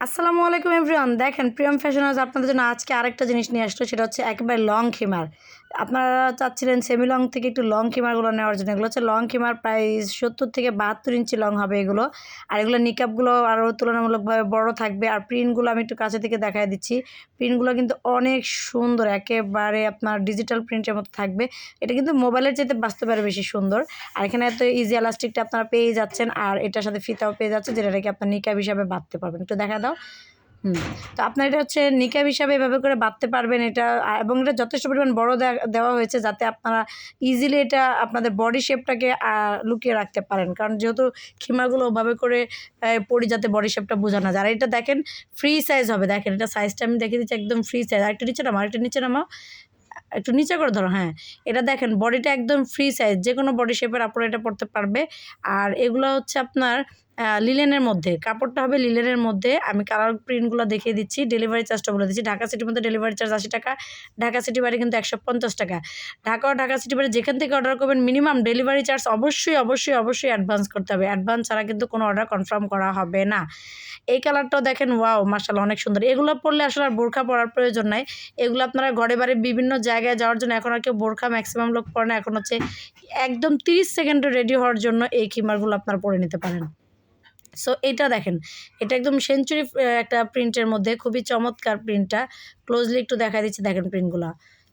আসসালামু আলাইকুম এভরিওয়ান। দেখেন, প্রিয়ম ফ্যাশন হাউস আপনাদের জন্য আজকে আরেকটা জিনিস নিয়ে আসলো, সেটা হচ্ছে একেবারে লং খিমার। আপনারা চাচ্ছিলেন সেমি লং থেকে একটু লং খিমারগুলো নেওয়ার জন্য। এগুলো হচ্ছে লং খিমার প্রায় সত্তর থেকে বাহাত্তর ইঞ্চি লং হবে এগুলো। আর এগুলো নিকাপগুলো আরও তুলনামূলকভাবে বড় থাকবে। আর প্রিন্টগুলো আমি একটু কাছে থেকে দেখাই দিচ্ছি। প্রিন্টগুলো কিন্তু অনেক সুন্দর, একেবারে আপনার ডিজিটাল প্রিন্টের মতো থাকবে। এটা কিন্তু মোবাইলের চাইতে বাস্তবে আরও বেশি সুন্দর। আর এখানে এত ইজি এলাস্টিকটা আপনারা পেয়ে যাচ্ছেন। আর এটার সাথে ফিতাও পেয়ে যাচ্ছে যেটা নাকি আপনার নিকাব হিসাবে বাঁধতে পারবেন। একটু দেখা দাও। হুম। তো আপনার এটা হচ্ছে নিকাব হিসাবে এভাবে করে বাঁধতে পারবেন এটা এবং এটা যথেষ্ট পরিমাণ বড় দেওয়া হয়েছে যাতে আপনারা ইজিলি এটা আপনাদের বডি শেপটাকে লুকিয়ে রাখতে পারেন। কারণ যেহেতু খিমাগুলো ওভাবে করে পড়ি যাতে বডি শেপটা বোঝা না যায়। আর এটা দেখেন ফ্রি সাইজ হবে। দেখেন এটা সাইজটা আমি দেখে দিচ্ছি একদম ফ্রি সাইজ আর একটু নিচে নামা একটু নিচে নামা একটু নিচে করে ধরো হ্যাঁ। এটা দেখেন বডিটা একদম ফ্রি সাইজ যে কোনো বডি শেপের আপনারা এটা পড়তে পারবে। আর এগুলো হচ্ছে আপনার লিলেনের মধ্যে। কাপড়টা হবে লিলেনের মধ্যে। আমি কালার প্রিন্টগুলো দেখিয়ে দিচ্ছি। ডেলিভারি চার্জটা বলে দিচ্ছি। ঢাকা সিটির মধ্যে ডেলিভারি চার্জ আশি টাকা। ঢাকা সিটি বাড়ি কিন্তু একশো পঞ্চাশ টাকা। ঢাকা ও ঢাকা সিটি বাড়ি যেখান থেকে অর্ডার করবেন মিনিমাম ডেলিভারি চার্জ অবশ্যই অবশ্যই অবশ্যই অ্যাডভান্স করতে হবে। অ্যাডভান্স ছাড়া কিন্তু কোনো অর্ডার কনফার্ম করা হবে না। এই কালারটাও দেখেন ওয়াও মার্শাল্লাহ অনেক সুন্দর। এগুলো পরলে আসলে আর বোরখা পরার প্রয়োজন নাই। এগুলো আপনারা ঘরে বাড়ি বিভিন্ন জায়গায় যাওয়ার জন্য, এখন আর কেউ বোরখা ম্যাক্সিমাম লোক পরে না। এখন হচ্ছে একদম তিরিশ সেকেন্ডে রেডি হওয়ার জন্য এই খিমারগুলো আপনারা পরে নিতে পারেন। সো এটা দেখেন, এটা একদম সেঞ্চুরি একটা প্রিন্টের মধ্যে, খুবই চমৎকার প্রিন্টটা ক্লোজলি একটু দেখা দিচ্ছে, দেখেন প্রিন্টগুলো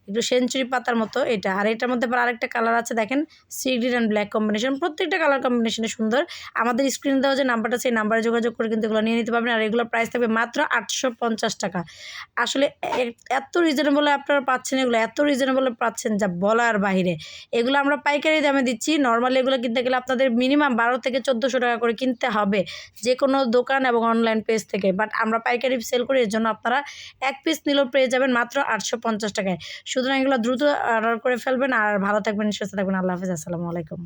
একটু সেঞ্চুরি পাতার মতো এটা। আর এটার মধ্যে আবার আরেকটা কালার আছে, দেখেন sea green and black combination প্রত্যেকটা কালার কম্বিনেশনে সুন্দর। আমাদের স্ক্রিনে দেওয়া যে নাম্বারটা সেই নাম্বারে যোগাযোগ করে কিন্তু এগুলো নিয়ে নিতে পারবেন। আর এগুলো প্রাইস থাকবে মাত্র আটশো পঞ্চাশ টাকা। আসলে এত রিজনেবলে আপনারা পাচ্ছেন, এগুলো এত রিজনেবলে পাচ্ছেন যা বলার বাইরে এগুলো আমরা পাইকারি দামে দিচ্ছি। নর্মালি এগুলো কিনতে গেলে আপনাদের মিনিমাম বারো থেকে চোদ্দোশো টাকা করে কিনতে হবে যে কোনো দোকান এবং অনলাইন পেজ থেকে। বাট আমরা পাইকারি সেল করি, এর জন্য আপনারা এক পিস নিলেও পেয়ে যাবেন মাত্র আটশো পঞ্চাশ টাকায়। সুতরাং এগুলো দ্রুত অর্ডার করে ফেলবেন আর ভালো থাকবেন, সুস্থ থাকবেন। আল্লাহ হাফিজ, আসসালামু আলাইকুম।